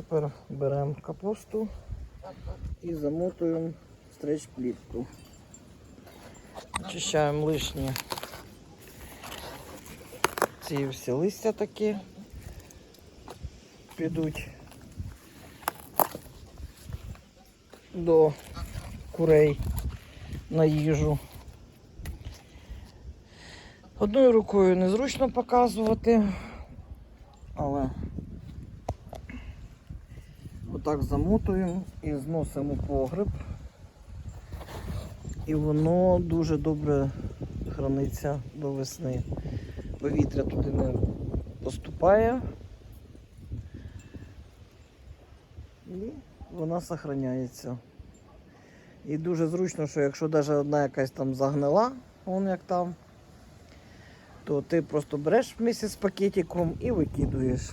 тепер беремо капусту і замотуємо стреч плітку. Очищаємо лишні ці всі листя такі підуть до курей на їжу. Одною рукою незручно показувати, але отак замотуємо і зносимо погреб. І воно дуже добре храниться до весни. Повітря туди не поступає. І вона сохраняється. І дуже зручно, що якщо навіть одна якась там загнила, вон як там, то ти просто береш вместе з пакетиком і викидуєш.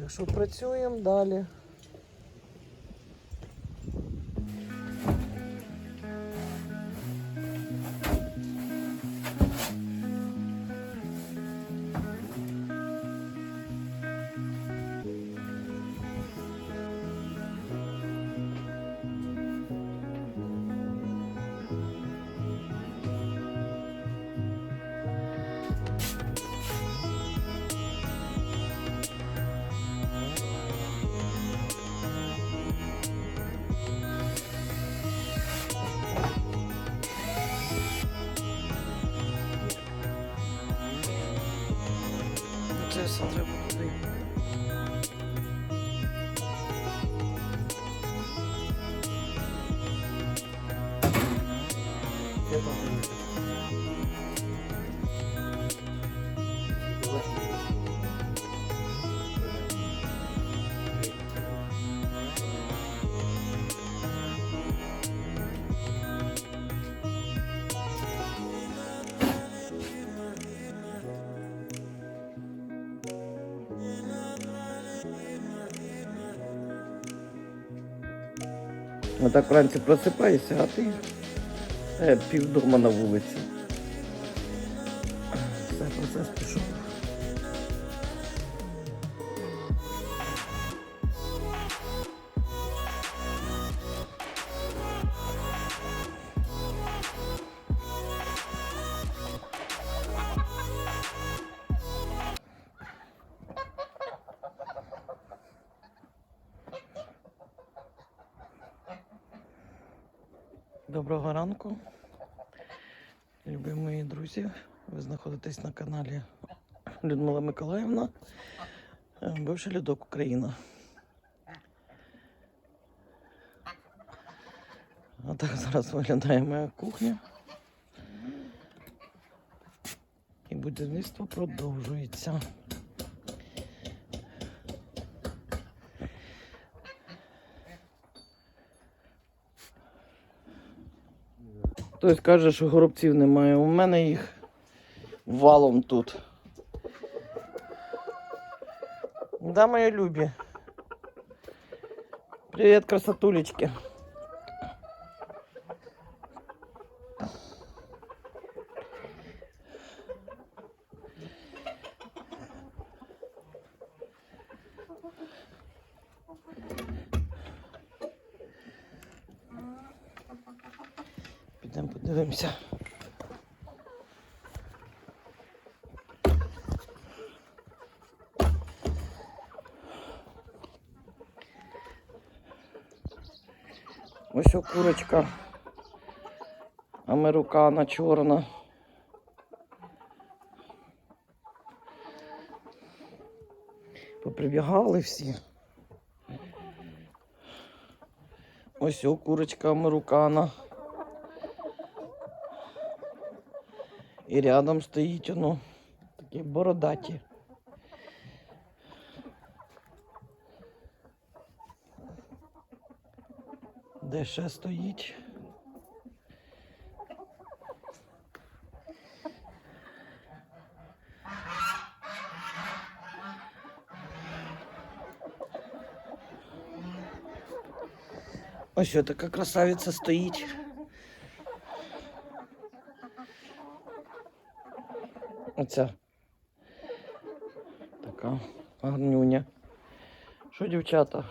Так що працюємо далі. А так вранці просипаєшся, а ти е, півдома на вулиці. Доброго ранку, любі мої друзі. Ви знаходитесь на каналі Людмила Миколаївна, е, бивший льодок Україна. А так зараз виглядає моя кухня. І будівництво продовжується. Хтось каже, що горобців немає. У мене їх валом тут. Да, мої любі. Привіт, красотулечки. Підемо подивимося. Ось о курочка. Американа чорна. Поприбігали всі. Ось о курочка американа. І рядом стоїть воно такі бородаті. Де ще стоїть? Ось така красавиця стоїть. Оця така гарнюня. Що, дівчата?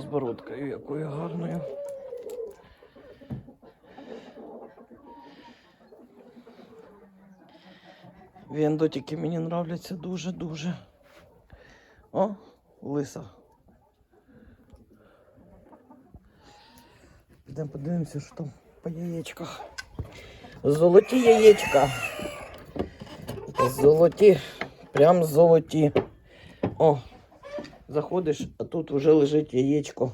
О, якою гарною. Вендотики мені нравляться дуже-дуже. О, лиса. Підемо подивимося, що там по яєчках. Золоті яєчка. Золоті, прям золоті. О, заходиш, а тут вже лежить яєчко.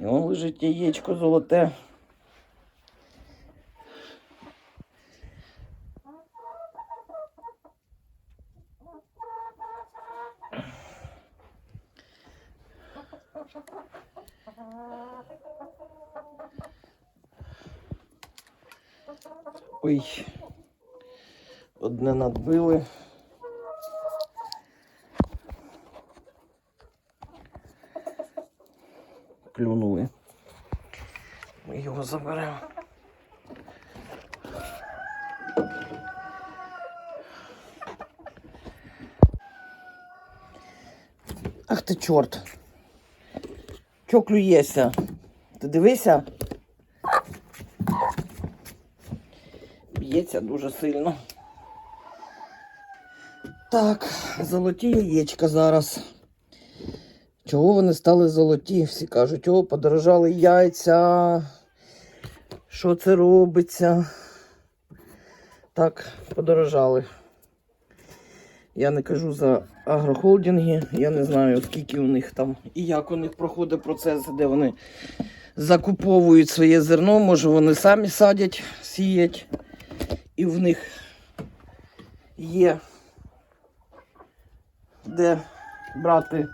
І он лежить яєчко золоте. Ой, одне надбили. Клюнули. Ми його заберемо. Ах ти чорт. Чо клюєшся? Ти дивися? Б'ється дуже сильно. Так, золоті яєчка зараз. Чого вони стали золоті? Всі кажуть, о, подорожали яйця. Що це робиться? Так, подорожали. Я не кажу за агрохолдинги, я не знаю, скільки у них там і як у них проходить процес, де вони закуповують своє зерно, може вони самі садять, сіять, і в них є де брати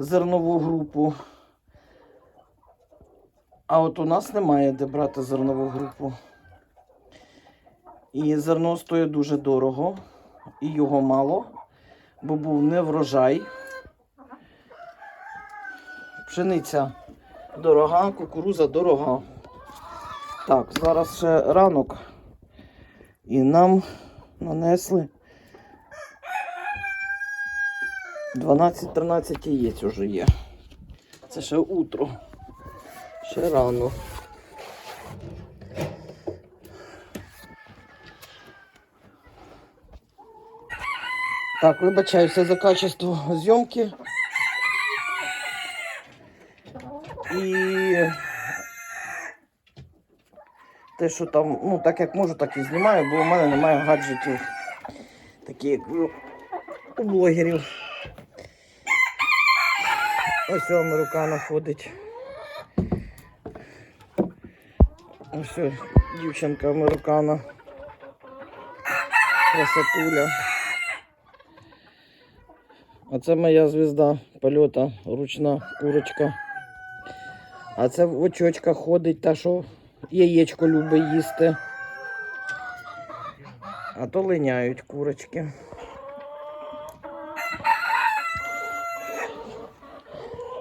зернову групу. А от у нас немає де брати зернову групу. І зерно стоїть дуже дорого, і його мало, бо був не врожай. Пшениця дорога, кукуруза дорога. Так, зараз ще ранок. І нам нанесли 12-13 яєць уже є. Це ще утро. Ще рано. Так, вибачаюся за качество зйомки. І те, що там, ну так як можу, так і знімаю, бо у мене немає гаджетів, такі як у- блогерів. Ось у американо ходить. Ось дівчинка американа. Красотуля. А це моя звізда польота, ручна курочка. А це в очочках ходить та, що яєчко любить їсти. А то линяють курочки.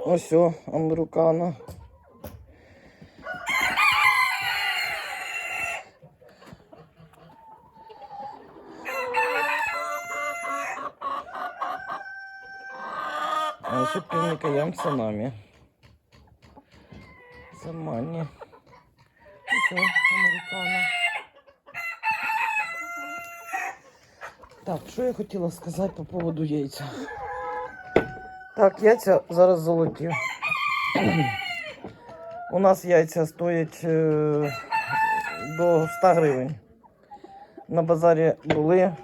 Ось о, американо. А ось півника ям самами. Самані. Ось о, американо. Так, що я хотіла сказати по поводу яйця? Так, яйця зараз золоті. У нас яйця стоять е, до 100 гривень. На базарі були,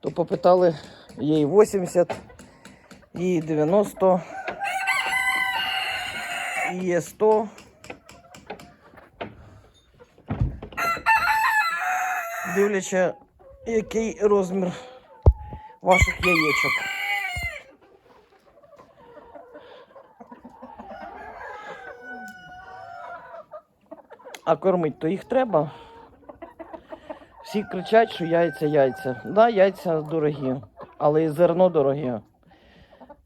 то попитали їй 80, їй 90, і є 100. Дивлячись, який розмір ваших яєчок. А кормить то їх треба. Всі кричать, що яйця, яйця. Да, яйця дорогі, але і зерно дороге.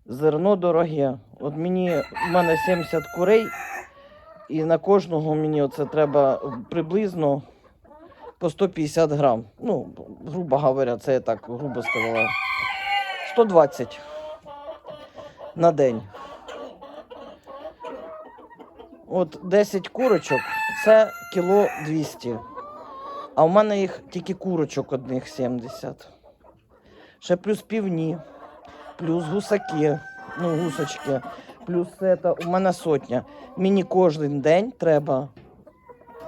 Зерно дороге. От мені в мене 70 курей, і на кожного мені оце треба приблизно по 150 грам. Ну, грубо говоря, це я так грубо сказала. 120 на день. От 10 курочок це кіло 200. А у мене їх тільки курочок одних 70. Ще плюс півні, плюс гусаки, ну, гусочки, плюс це у мене сотня. Мені кожен день треба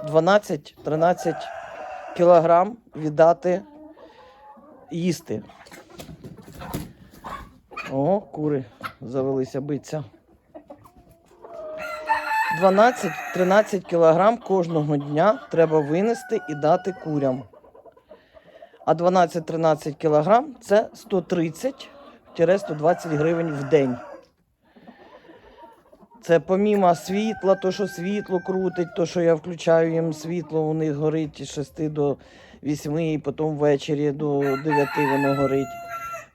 12-13 кілограм віддати їсти. О, кури завелися битися. 12-13 кілограм кожного дня треба винести і дати курям. А 12-13 кілограм це 130-120 гривень в день. Це помімо світла, то, що світло крутить, то, що я включаю їм світло, у них горить з 6 до 8, і потім ввечері до 9 воно горить.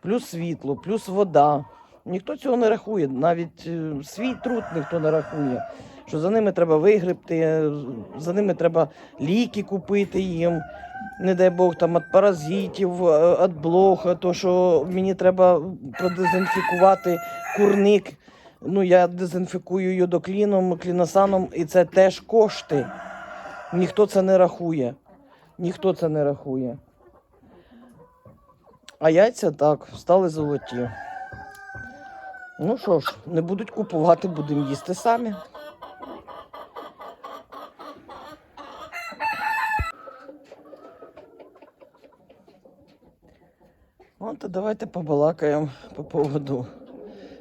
Плюс світло, плюс вода. Ніхто цього не рахує, навіть е, свій труд ніхто не рахує. Що за ними треба вигребти, е, за ними треба ліки купити їм. Не дай Бог там від паразитів, від блоха, то що мені треба продезінфікувати курник. Ну, я дезінфікую йодокліном, кліносаном, і це теж кошти. Ніхто це не рахує. Ніхто це не рахує. А яйця так, стали золоті. Ну що ж, не будуть купувати, будемо їсти самі. А давайте побалакаємо по поводу,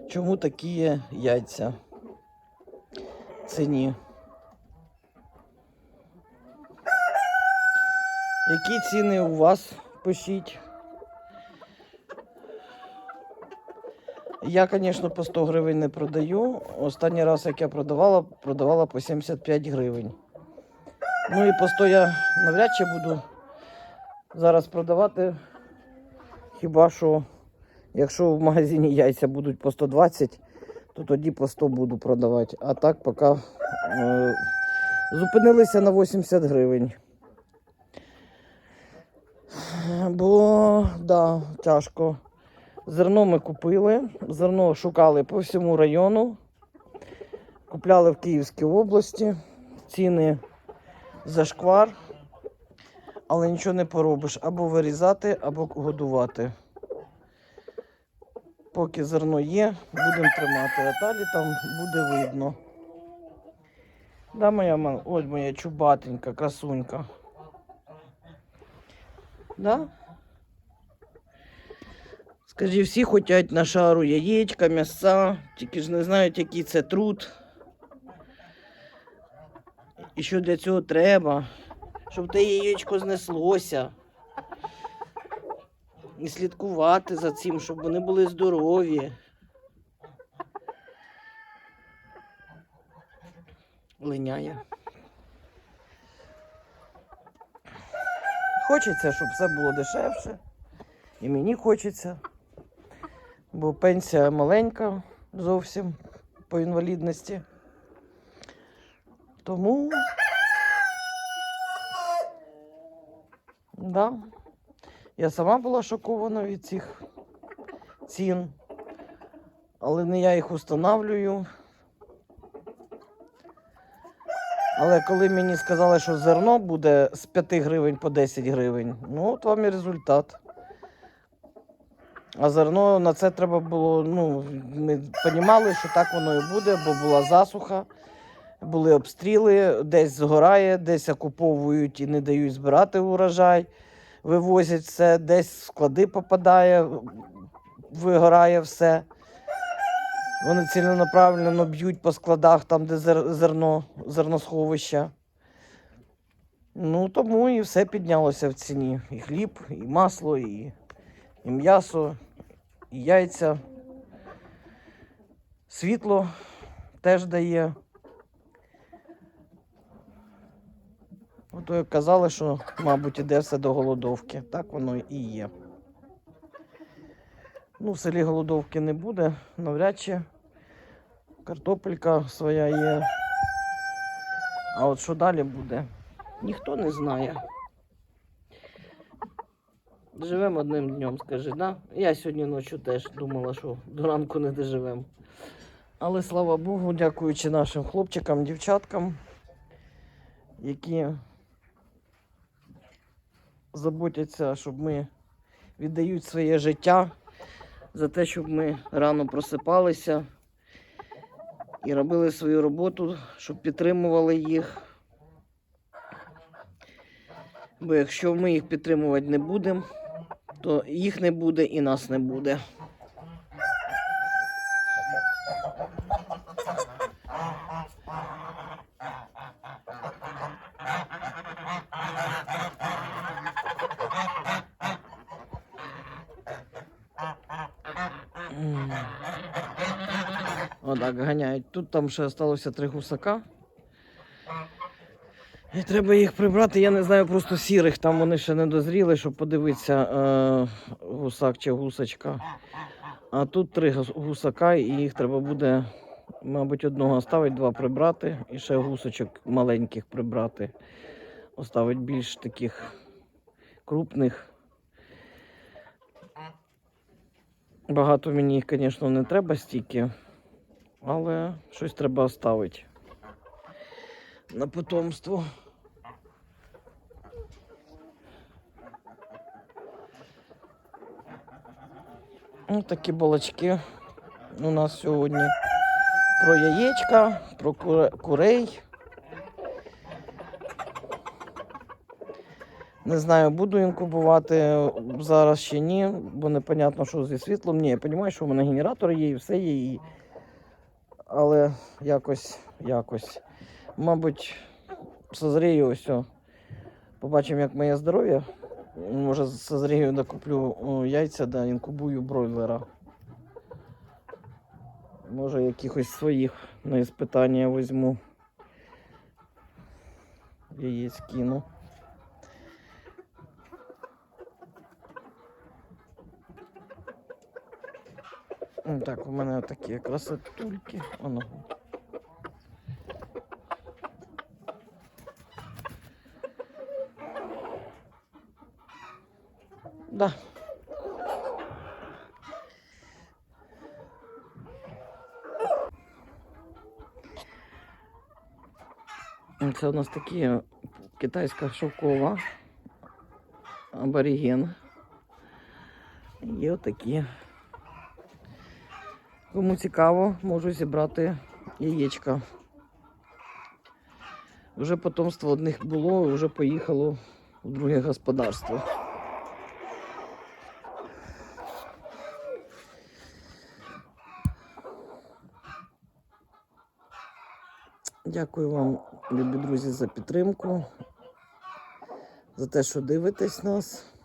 чому такі яйця ціні. Які ціни у вас пишіть? Я, звісно, по 100 гривень не продаю. Останній раз, як я продавала, продавала по 75 гривень. Ну і по 100 я навряд чи буду зараз продавати. Хіба що, якщо в магазині яйця будуть по 120, то тоді по 100 буду продавати. А так поки е, зупинилися на 80 гривень. Бо, да, тяжко. Зерно ми купили, зерно шукали по всьому району. Купляли в Київській області. Ціни зашквар. Але нічого не поробиш. Або вирізати, або годувати. Поки зерно є, будемо тримати, а далі там буде видно. Да, моя ма- ось моя чубатенька, красунька. Да? Скажи, всі хочуть на шару яєчка, м'яса, тільки ж не знають, який це труд. І що для цього треба, щоб те яєчко знеслося. І слідкувати за цим, щоб вони були здорові. Линяє. Хочеться, щоб все було дешевше. І мені хочеться. Бо пенсія маленька зовсім по інвалідності. Тому. Да. Я сама була шокована від цих цін, але не я їх установлюю. Але коли мені сказали, що зерно буде з 5 гривень по 10 гривень, ну от вам і результат. А зерно на це треба було. Ну, ми розуміли, що так воно і буде, бо була засуха, були обстріли, десь згорає, десь окуповують і не дають збирати урожай, вивозять все, десь склади попадає, вигорає все. Вони ціленаправленно б'ють по складах, там, де зерно, зерносховища. Ну, тому і все піднялося в ціні. І хліб, і масло, і, і м'ясо, і яйця. Світло теж дає. Ото як казали, що, мабуть, іде все до голодовки. Так воно і є. Ну, в селі голодовки не буде, навряд чи. Картопелька своя є. А от що далі буде, ніхто не знає. Живемо одним днем, скажи, да? Я сьогодні ночі теж думала, що до ранку не доживемо. Але слава Богу, дякуючи нашим хлопчикам, дівчаткам, які заботяться, щоб ми віддають своє життя за те, щоб ми рано просипалися і робили свою роботу, щоб підтримували їх. Бо якщо ми їх підтримувати не будемо, то їх не буде і нас не буде. Отак ганяють. Тут там ще залишилося три гусака. І треба їх прибрати. Я не знаю просто сірих, там вони ще не дозріли, щоб подивитися е, гусак чи гусочка. А тут три гусака, і їх треба буде, мабуть, одного оставити, два прибрати, і ще гусочок маленьких прибрати. Оставить більш таких крупних. Багато мені їх, звісно, не треба стільки, але щось треба оставити на потомство. Ось такі балачки у нас сьогодні. Про яєчка, про куре- курей. Не знаю, буду інкубувати зараз чи ні, бо непонятно, що зі світлом. Ні, я розумію, що в мене генератор є і все є. І... Але якось, якось. Мабуть, созрію ось. Побачимо, як моє здоров'я. Може, созрію, докуплю яйця, да інкубую бройлера. Може, якихось своїх на іспитання візьму. Яєць кину. Так, у мене такі красотульки. Оно. Да. Це у нас такі китайська шовкова аборіген. І отакі. Кому цікаво, можу зібрати яєчка. Вже потомство одних було, вже поїхало в друге господарство. Дякую вам, любі друзі, за підтримку, за те, що дивитесь нас.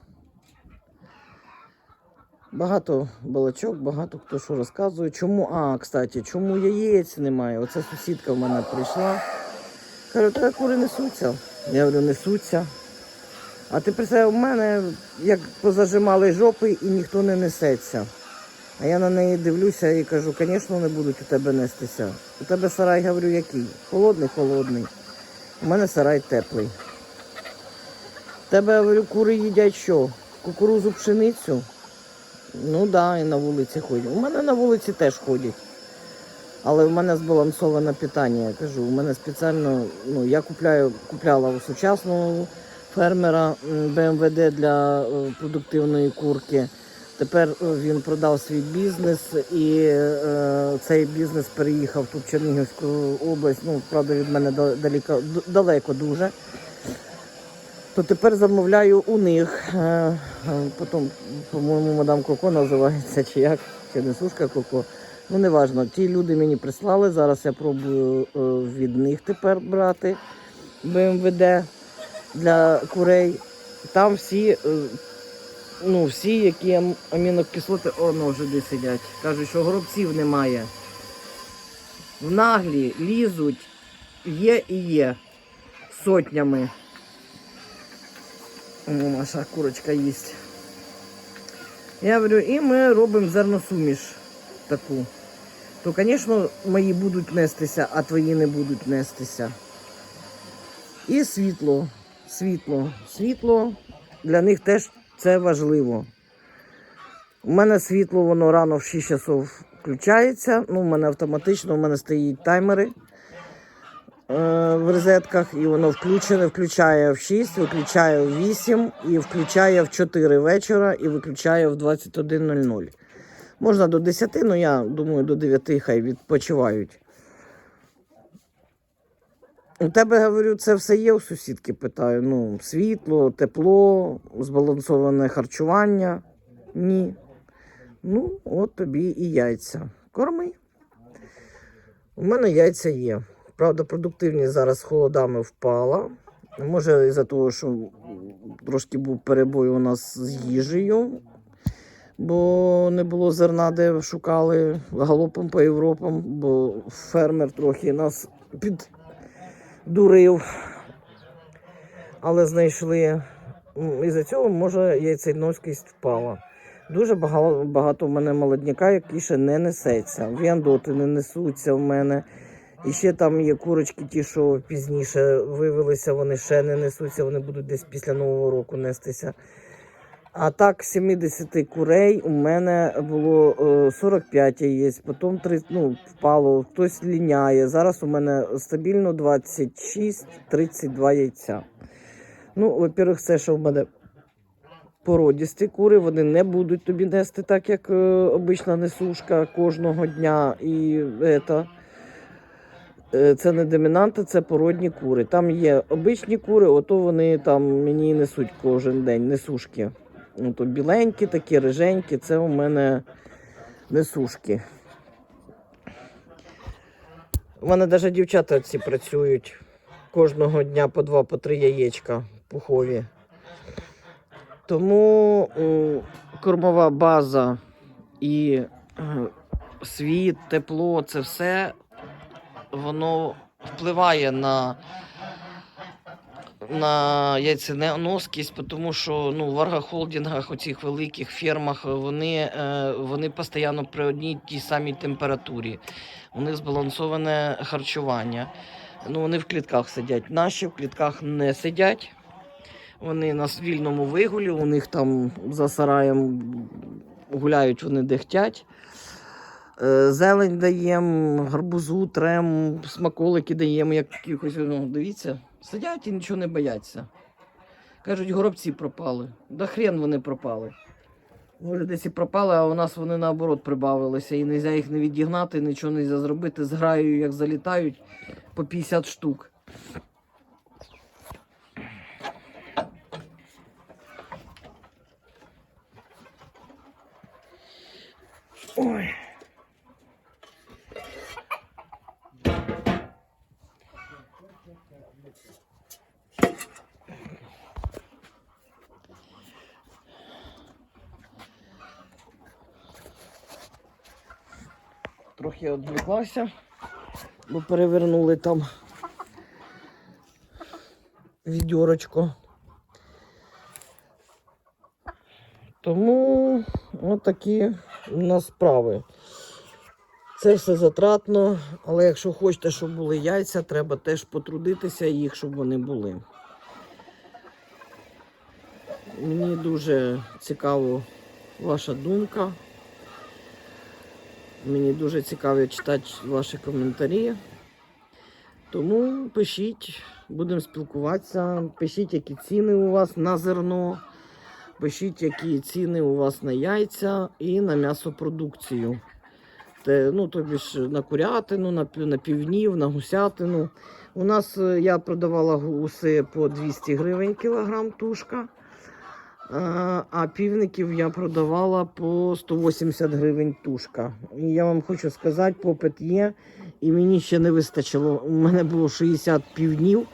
Багато балачок, багато хто що розказує. Чому, а, кстати, чому яєць немає? Оце сусідка в мене прийшла. Каже, та кури несуться. Я говорю, несуться. А ти представляєш, у мене як позажимали жопи і ніхто не несеться. А я на неї дивлюся і кажу, звісно, не будуть у тебе нестися. У тебе сарай, говорю, який? Холодний, холодний. У мене сарай теплий. Тебе, говорю, кури їдять що? Кукурузу, пшеницю? Ну так, да, і на вулиці ходять. У мене на вулиці теж ходять. Але в мене збалансоване питання, я кажу. У мене спеціально, ну, я купляю, купляла у сучасного фермера БМВД для е, продуктивної курки. Тепер е, він продав свій бізнес і е, цей бізнес переїхав тут в Чернігівську область. Ну, правда, від мене да- далеко, далеко дуже. То тепер замовляю у них. Е, е, потім, по-моєму, мадам Коко називається, чи як, чи несушка Коко. Ну, неважно. Ті люди мені прислали. Зараз я пробую е, від них тепер брати БМВД для курей. Там всі, ну, всі, які ам- амінокислоти, оно вже де сидять. Кажуть, що горобців немає. В наглі лізуть, є і є сотнями. О, наша курочка їсть. Я говорю, і ми робимо зерносуміш таку. То, звісно, мої будуть нестися, а твої не будуть нестися. І світло. Світло. Світло для них теж Це важливо. У мене світло, воно рано в 6 часов включається. Ну, у мене автоматично, у мене стоїть таймери в розетках, і воно включене, включає в 6, виключає в 8 і включає в 4 вечора і виключає в 21.00. Можна до 10, ну я думаю, до 9 хай відпочивають. У тебе, говорю, це все є у сусідки, питаю. Ну, світло, тепло, збалансоване харчування. Ні. Ну, от тобі і яйця. Корми. У мене яйця є. Правда, продуктивність зараз холодами впала. Може, із-за того, що трошки був перебой у нас з їжею, бо не було зерна, де шукали галопом по Європам, бо фермер трохи нас піддурив. Але знайшли. М, Із-за цього, може, яйцейноскість впала. Дуже багато в мене молодняка, який ще не несеться. Віандоти не несуться в мене. І ще там є курочки, ті, що пізніше вивелися, вони ще не несуться, вони будуть десь після Нового року нестися. А так, з 70 курей у мене було е, 45 яєць, потім 3, ну, впало, хтось ліняє. Зараз у мене стабільно 26-32 яйця. Ну, во-первых, це, що в мене породісті кури, вони не будуть тобі нести так, як е, обична несушка кожного дня. І это, е, це не домінанти, це породні кури. Там є обичні кури, ото вони там мені несуть кожен день несушки. Ну, то біленькі, такі риженькі, це у мене несушки. У мене навіть дівчата ці працюють кожного дня по два, по три яєчка пухові. Тому кормова база і е, світ, тепло, це все воно впливає на, на яйценоскість, тому що ну, в аргохолдингах, оцих великих фермах, вони, е, вони постійно при одній тій самій температурі. У них збалансоване харчування. Ну, вони в клітках сидять. Наші в клітках не сидять. Вони на вільному вигулі, у них там за сараєм гуляють, вони де хотять. Е, Зелень даємо, гарбузу трем, смаколики даємо, як якихось, ну, дивіться, сидять і нічого не бояться. Кажуть, горобці пропали. Да хрен вони пропали. Може, десь і пропали, а у нас вони наоборот прибавилися. І не можна їх не відігнати, нічого не можна зробити. З граю, як залітають, по 50 штук. Ой. Трохи відвлеклася, бо перевернули там відьорочко. Тому отакі у нас справи. Це все затратно, але якщо хочете, щоб були яйця, треба теж потрудитися їх, щоб вони були. Мені дуже цікаво ваша думка. Мені дуже цікаво читати ваші коментарі. Тому пишіть, будемо спілкуватися. Пишіть, які ціни у вас на зерно. Пишіть, які ціни у вас на яйця і на м'ясопродукцію. Те, ну, тобі ж на курятину, на, на півнів, на гусятину. У нас е, я продавала гуси по 200 гривень кілограм тушка. А, а півників я продавала по 180 гривень тушка. Я вам хочу сказати, попит є, і мені ще не вистачило. У мене було 60 півнів,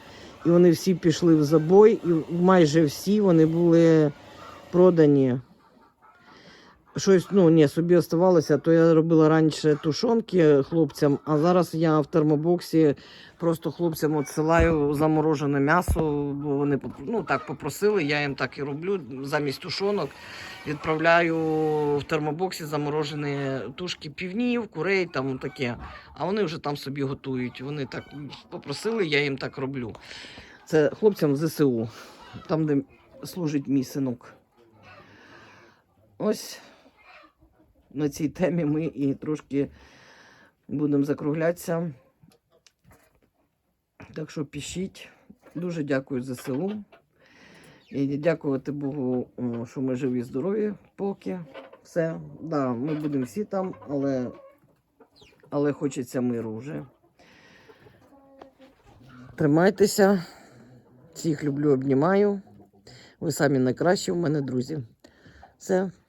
і вони всі пішли в забой, і майже всі вони були продані. Щось, ну ні, собі оставалося, то я робила раніше тушонки хлопцям, а зараз я в термобоксі просто хлопцям відсилаю заморожене м'ясо, бо вони ну, так попросили, я їм так і роблю. Замість тушонок відправляю в термобоксі заморожені тушки півнів, курей, там таке. А вони вже там собі готують. Вони так попросили, я їм так роблю. Це хлопцям з ЗСУ, там, де служить мій синок. ось на цій темі ми і трошки будемо закруглятися. Так що пишіть. Дуже дякую за ЗСУ. І дякувати Богу, що ми живі, здорові поки. Все. Да, ми будемо всі там, але, але хочеться миру вже. Тримайтеся. Всіх люблю, обнімаю. Ви самі найкращі в мене, друзі. Все,